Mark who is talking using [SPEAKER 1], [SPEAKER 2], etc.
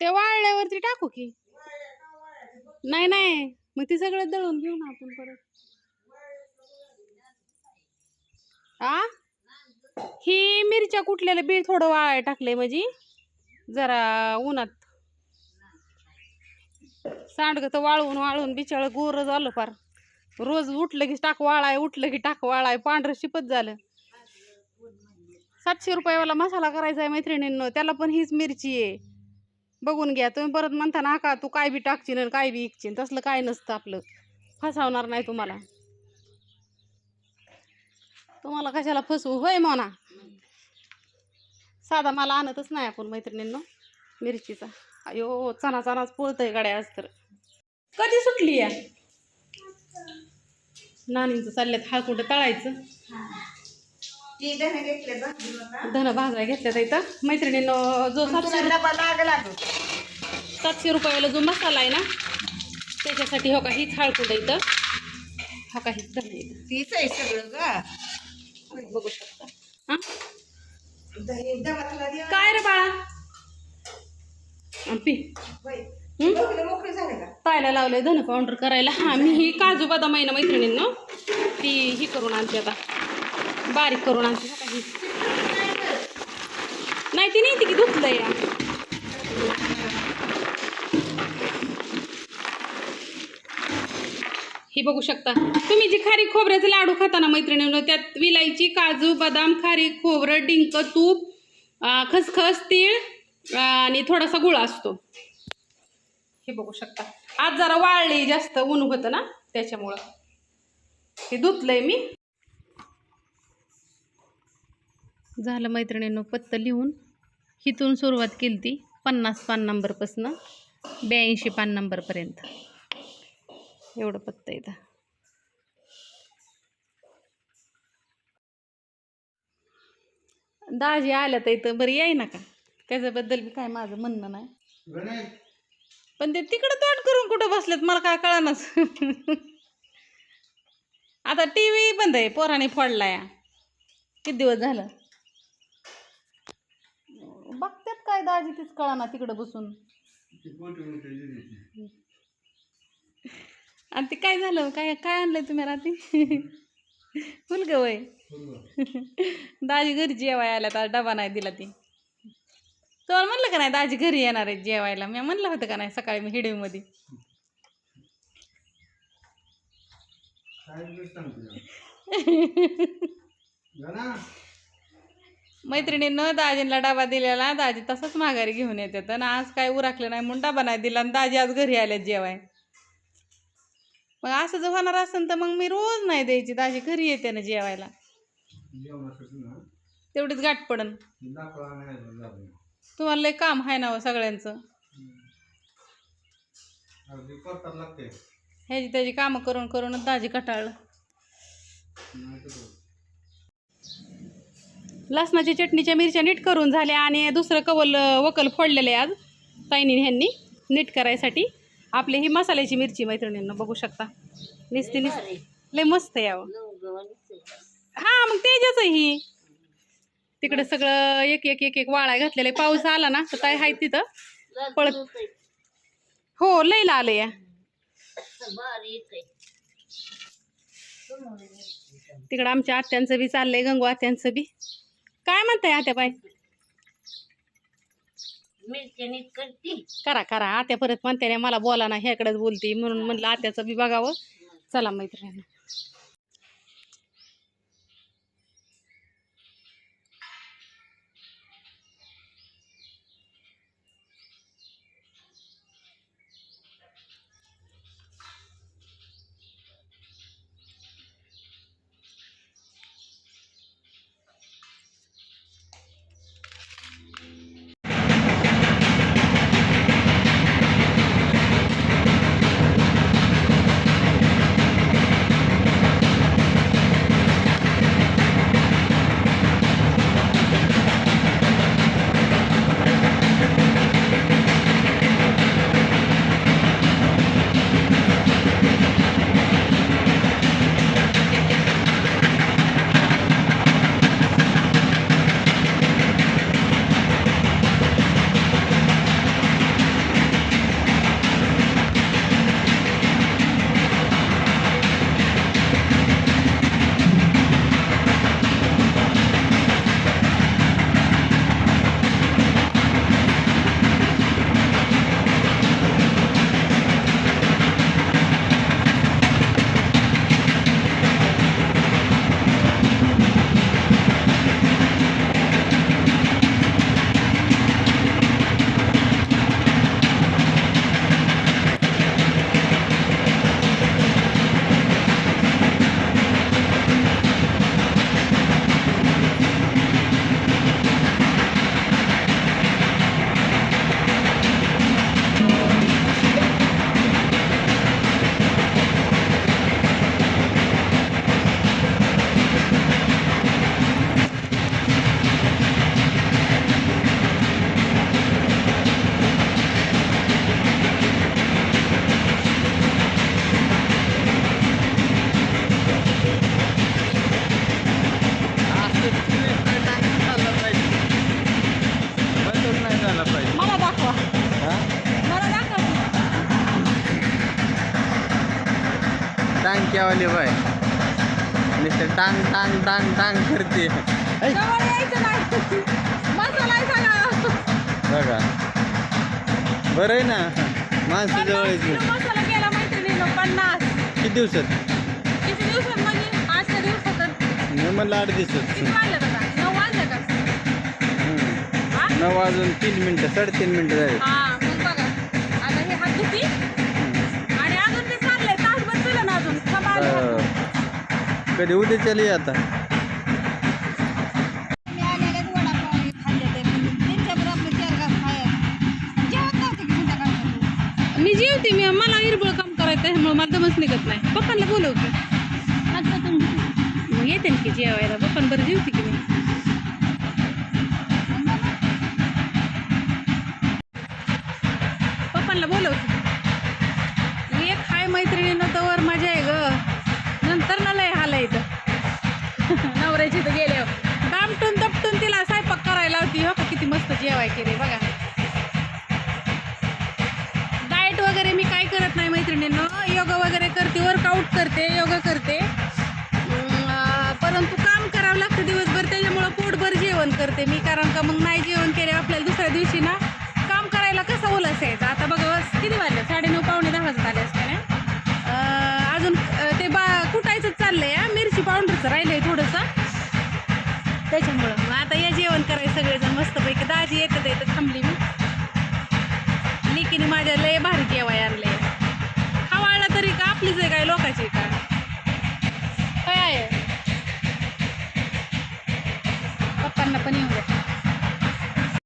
[SPEAKER 1] ते वाळल्यावरती टाकू की. नाही नाही. मग ते सगळं दळून घेऊ ना आपण परत. आ? ही मिरच्या कुठलेलं बी थोडं वाळ टाकलंय म्हणजे जरा उन्हात. सांडगं तर वाळवून वाळवून बिचाळ गोर झालं फार. रोज उठलं की टाक वाळाय उठलं की टाक वाळाय. पांढरं शिपत झालं. सातशे रुपयावाला मसाला करायचा आहे मैत्रिणींनो त्याला पण हीच मिरची आहे. बघून घ्या तुम्ही परत म्हणता ना का तू काय बी टाकशील आणि काय बी इकशील तसलं काय नसतं आपलं. फसावणार नाही तुम्हाला. तुम्हाला कशाला फसवू? होय म्हणा साधा मला आणतच नाही आपण मैत्रिणींनो मिरचीचा. अयो चना चणाच पोळतय गाड्या आज तर. कधी सुटली या? नानींचं चालल्यात कुठं तळायचं?
[SPEAKER 2] धने घेतले भाजून आता.
[SPEAKER 1] धन भाजाय घेतल्यात इथं. मैत्रिणींनो जो सातशे. सातशे रुपयाला जो मसाला आहे ना त्याच्यासाठी हो का हीच हळकुंड इथं. हो का हीच धन
[SPEAKER 2] तीच आहे सगळं
[SPEAKER 1] बघू शकता. हा. काय रे बाळा? पी तायला लावलंय धन पावडर करायला? हा मी ही काजू बदाम आहे ना मैत्रिणींनो ती ही करून आणते आता. बारीक करून आणते नाही ती नाही ती की धुतलंय. या ही बघू शकता. तुम्ही जी खारी खोबऱ्याचे लाडू खाताना मैत्रिणी त्यात विलायची काजू बदाम खारी खोबरं डिंक तूप खसखस तीळ आणि थोडासा गुळा असतो. हे बघू शकता. आज जरा वाळली जास्त ऊन होतं ना त्याच्यामुळं. हे धुतलंय मी. झालं मैत्रिणींनो पत्तं लिहून. हिथून सुरुवात केली ती पन्नास पान नंबरपासनं ब्याऐंशी पान नंबरपर्यंत. एवढं पत्त इथं. दाजी आल्या तर इथं. बरं याय ना का त्याच्याबद्दल बी काय माझं म्हणणं नाही. पण ते तिकडं तोंड करून कुठं बसलेत मला काय कळणार आता टी व्ही बंद आहे पोराने फोडला या किती दिवस झालं? काय दाजी तीच कळा तिकडं बसून. आणि ते काय झालं? काय काय आणलंय तुम्ही रात्री? फुलग वय. दाजी घरी जेवाय आल्या तर डबा नाही दिला ती. तुम्हाला म्हणलं का नाही दाजी घरी येणार आहेत जेवायला. मी म्हणलं होतं का नाही सकाळी मी हिडीमध्ये मैत्रिणीनं दाजींना डबा दिलेला दाजी तसंच माघारी घेऊन येतात. आणि आज काय उराकलं नाही म्हणून डबा नाही दिला आणि दाजी आज घरी आल्यात जेवाय मग असं जर होणार असेल तर मग मी रोज नाही द्यायची दाजी घरी येते ना जेवायला. तेवढीच गाठ पडन. तुम्हाला लय काम आहे ना हो सगळ्यांचं? ह्याची त्याची कामं करून करूनच दाजी कटाळलं लसणाच्या चटणीच्या मिरच्या नीट करून झाल्या आणि दुसरं कवल वकल फोडलेलं आहे आज ताईनी ह्यांनी नीट करायसाठी. आपली ही मसाल्याची मिरची मैत्रिणींना बघू शकता. निसती निस लय मस्त आहे यावं हा मग तेजच आहे ही. तिकडे सगळं एक एक एक एक वाळा घातलेलं आहे. पाऊस आला ना तर काय आहे तिथं. पळत हो लईला आलं या. तिकडं आमच्या आत्यांचं बी चाललंय गंगू आत्यांचं बी. काय म्हणताय आत्या बाई
[SPEAKER 2] करते.
[SPEAKER 1] करा करा. आत्या परत म्हणते ना मला बोला ना ह्याकडेच बोलती. म्हणून म्हणलं आत्याचं बी बघावं. चला मैत्रिणी.
[SPEAKER 3] मला टांग बाय नुसतं टांग टांग टांग टांग करते. बघा. बरं आहे ना? माणसं जवळ किती दिवसात? म्हणलं आठ
[SPEAKER 1] किती
[SPEAKER 3] दिवसात
[SPEAKER 1] वाजले का नऊ वाजले का?
[SPEAKER 3] हम्म.
[SPEAKER 1] हा?
[SPEAKER 3] नऊ वाजून तीन मिनटं साडेतीन मिनटं झाले.
[SPEAKER 1] हा मग बघा. आता हे हात धुती. आणि अजून ते चाललंय. तासभर तुला ना अजून. थांबा आले हात धुवून.
[SPEAKER 3] अं, कधी उद्या चली आता?
[SPEAKER 2] मी आलेल्याच वडापाव हे खाल्ले ते. म्हणून त्यांच्याबरोबर आपलं चार घास खायचं जेवत नव्हते की संध्याकाळचं.
[SPEAKER 1] मी जेवते मी. मला हिरबळ काम करायचं त्यामुळे मला दमच निघत नाही. पप्पांना बोलवते. येते ना की जेवायला? पप्पांबरोबर जेवते की मी. पप्पांना बोलवते एक हाय मैत्रिणीनं तवर मजा आहे ग. नंतर ना लय हाल आहे इथं. नवऱ्याची तर गेल्यावर. दामटून दपटून तिला स्वयंपाक करायला होती हो का किती मस्त जेवाय केले बघा. डाएट वगैरे मी काय करत नाही मैत्रिणींना. योगा वगैरे करते वर्कआउट करते योगा करते. करते मी कारण का मग नाही जेवण केले आपल्याला दुसऱ्या दिवशी ना काम करायला कसं ओल यायचं आता बघा बस किती वाजले? साडेनऊ पावणे दहा वाजत आले असते ना? अजून ते बा कुटायचंच चाललंय मिरची पावडरचं राहिलंय थोडंसं. त्याच्यामुळं मग आता या जेवण करायचं सगळेजण मस्तपैकी दाजी येतं येतं थांबली.